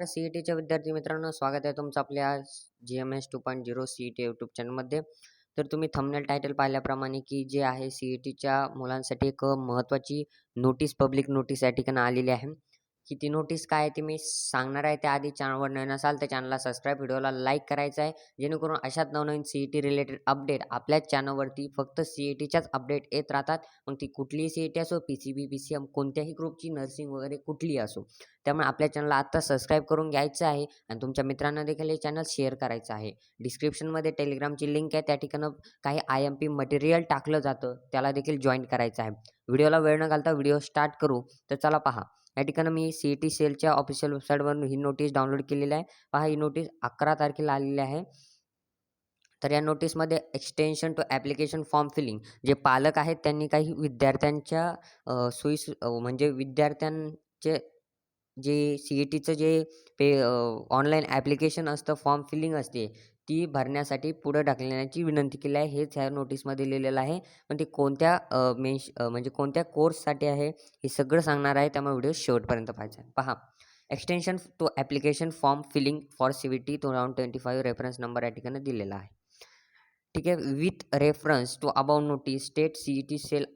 तर C E टीच्या विद्यार्थी मित्रांनो स्वागत आहे तुमचं आपल्या G M S two point zero C E T YouTube चॅनलमध्ये तर तुम्ही थंबनेल टायटल पाहिल्याप्रमाणे की जे आहे सी ई टीच्या मुलांसाठी एक महत्त्वाची नोटीस पब्लिक नोटीस या ठिकाणी आलेली आहे. की ती नोटीस काय आहे ती मी सांगणार आहे. त्याआधी चॅनलवर नवीन असाल तर चॅनलला सबस्क्राईब व्हिडिओला लाईक करायचं आहे. जेणेकरून अशाच नवनवीन C E T related update आपल्याच चॅनलवरती फक्त सी ई टीच्याच अपडेट येत राहतात. मग ती कुठलीही सी ई टी असो P C B P C M कोणत्याही ग्रुपची नर्सिंग वगैरे कुठलीही असो. त्यामुळे आपल्या चॅनलला आत्ता सबस्क्राईब करून घ्यायचं आहे आणि तुमच्या मित्रांना देखील हे चॅनल शेअर करायचं आहे. डिस्क्रिप्शनमध्ये टेलिग्रामची लिंक आहे. त्या ठिकाणं काही आय एम पी मटेरियल टाकलं जातं. त्याला देखील जॉईन करायचं आहे. व्हिडिओला वेळ न घालता व्हिडिओ स्टार्ट करू. तर चला पहा. या ठिकाणी मी सी ई टी सेलच्या ऑफिशियल वेबसाईटवरून ही नोटीस डाउनलोड केलेली आहे. पहा ही नोटीस अकरा तारखेला आलेली आहे. तर या नोटीसमध्ये extension to application form filling जे पालक आहेत त्यांनी काही विद्यार्थ्यांच्या सोयी म्हणजे विद्यार्थ्यांचे जे सी ई टीचं जे पे ऑनलाईन ॲप्लिकेशन असतं फॉर्म फिलिंग असते ती भरण्यासाठी पुढं ढकलण्याची विनंती केली आहे. हेच ह्या नोटीसमध्ये लिहिलेलं आहे. पण ते कोणत्या मेन्श म्हणजे कोणत्या कोर्ससाठी आहे हे सगळं सांगणार आहे. त्यामुळे व्हिडिओ शेवटपर्यंत पाहायचा पहा. Extension to application form filling for C V T two round twenty five reference number या ठिकाणी दिलेला आहे. ठीक आहे. With reference to about notice state C E T cell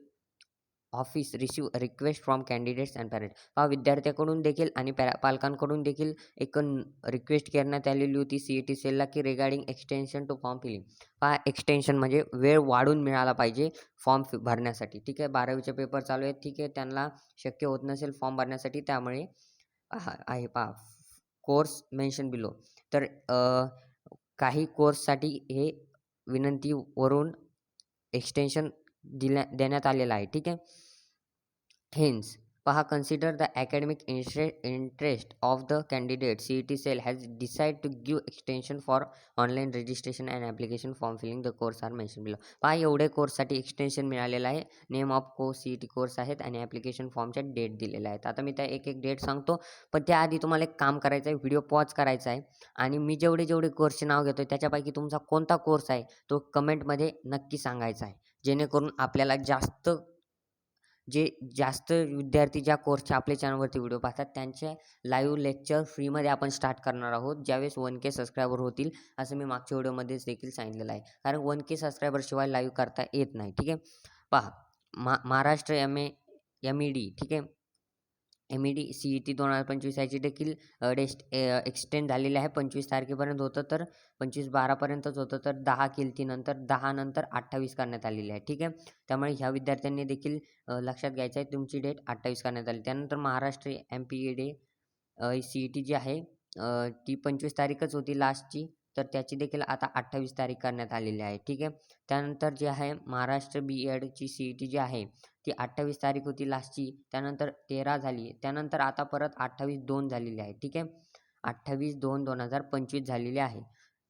office receive request from candidates and parents हा विद्यार्थ्याकडून देखील आणि पॅ पालकांकडून देखील एक रिक्वेस्ट करण्यात आलेली होती सी ई टी सेलला की regarding extension to form filling हा एक्सटेन्शन म्हणजे वेळ वाढून मिळाला पाहिजे फॉर्म फि भरण्यासाठी. ठीक आहे बारावीचे पेपर चालू आहेत. ठीक आहे त्यांना शक्य होत नसेल फॉर्म भरण्यासाठी त्यामुळे आहे पहा कोर्स मेन्शन बिलो तर काही कोर्ससाठी हे विनंतीवरून एक्सटेन्शन दिल्या देण्यात आलेलं आहे. ठीक आहे? हिन्स पहा consider the academic inter interest of the candidate C E T cell has decide to give extension for online registration and application form filling the course are mention below पहा एवढे कोर्ससाठी एक्सटेन्शन मिळालेलं आहे. Name of co C E T course आहेत आणि application फॉर्मच्या date दिलेल्या आहेत. आता मी त्या एक एक डेट सांगतो. पण त्याआधी तुम्हाला एक काम करायचं आहे. व्हिडिओ पॉज करायचा आहे. आणि मी जेवढे जेवढे कोर्सचे नाव घेतो त्याच्यापैकी तुमचा कोणता कोर्स आहे तो कमेंटमध्ये नक्की सांगायचा आहे. जेणेकरून आपल्याला जास्त जे जास्त विद्यार्थी ज्या कोर्सचे आपल्या चॅनलवरती व्हिडिओ पाहतात त्यांचे लाईव्ह लेक्चर फ्रीमध्ये आपण स्टार्ट करणार आहोत. ज्यावेळेस वन के सबस्क्रायबर होतील असं मी मागच्या व्हिडिओमध्येच देखील सांगितलेलं आहे. कारण वन के सबस्क्रायबरशिवाय लाईव्ह करता येत नाही. ठीक आहे? पहा मा Maharashtra M A M E D ठीक आहे? M E D C E T दोन हजार पंचवीस याची देखील डेस्ट एक्सटेंड झालेली आहे. पंचवीस तारखेपर्यंत होतं तर पंचवीस बारापर्यंतच होतं तर दहा केलती नंतर दहा नंतर अठ्ठावीस करण्यात आलेली आहे. ठीक आहे? त्यामुळे ह्या विद्यार्थ्यांनी देखील लक्षात घ्यायचं आहे तुमची डेट अठ्ठावीस करण्यात आली. त्यानंतर Maharashtra M P A D C E T जी आहे ती पंचवीस तारीखच होती लास्टची तर त्याची देखील आता अठ्ठावीस तारीख करण्यात आलेली आहे. ठीक आहे? त्यानंतर जे आहे महाराष्ट्र बी एडची सी ई टी जी आहे ती अठ्ठावीस तारीख होती लास्टची त्यानंतर तेरा झाली. त्यानंतर आता परत अठ्ठावीस दोन झालेली आहे. ठीक आहे? अठ्ठावीस दोन दोन हजार पंचवीस झालेली आहे.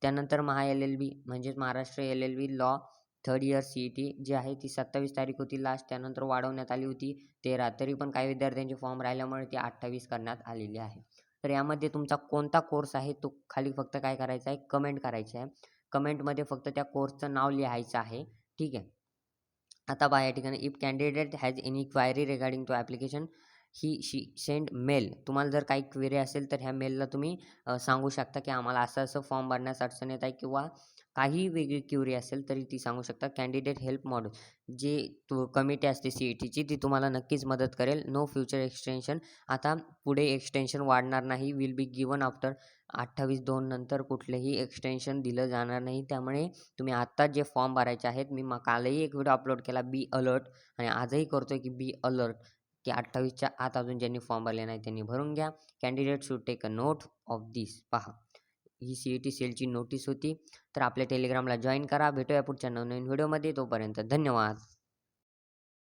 त्यानंतर महा एल एल बी म्हणजेच Maharashtra L L B law third year C E T जी आहे ती सत्तावीस तारीख होती लास्ट त्यानंतर वाढवण्यात आली होती तेरा. तरी पण काही विद्यार्थ्यांचे फॉर्म राहिल्यामुळे ती अठ्ठावीस करण्यात आलेली आहे. तर यामध्ये तुमचा कोणता कोर्स आहे? तो खाली फक्त काय करायचा आहे? कमेंट करायची आहे. कमेंटमध्ये फक्त त्या कोर्सचं नाव लिहायचं आहे. ठीक आहे? आता बा या ठिकाणी if candidate has inquiry regarding to application he she send mail. तुम्हाला जर काही क्वेरी असेल तर ह्या मेलला तुम्ही सांगू शकता की आम्हाला असं असं फॉर्म भरण्यास अडचण येत आहे किंवा काही वेगळी क्युरी असेल तरी ती सांगू शकता. Candidate help module. जे तू कमिटी असते सी ई टीची ती तुम्हाला नक्कीच मदत करेल. No future extension. आता पुढे एक्सटेन्शन वाढणार नाही. विल बी गिवन आफ्टर अठ्ठावीस दोन नंतर कुठलेही एक्सटेन्शन दिलं जाणार नाही. त्यामुळे तुम्ही आत्ताच जे फॉर्म भरायचे आहेत मी मग कालही एक व्हिडिओ अपलोड केला बी अलर्ट. आणि आजही करतो आहे की बी अलर्ट. की अठ्ठावीसच्या आत अजून ज्यांनी फॉर्म भरले नाही त्यांनी भरून घ्या. Candidate should take a note of this पहा. ही सी ई टी सेलची नोटीस होती. तर आपल्या टेलिग्रामला जॉईन करा. भेटूया पुढच्या नवनवीन व्हिडिओमध्ये तोपर्यंत धन्यवाद.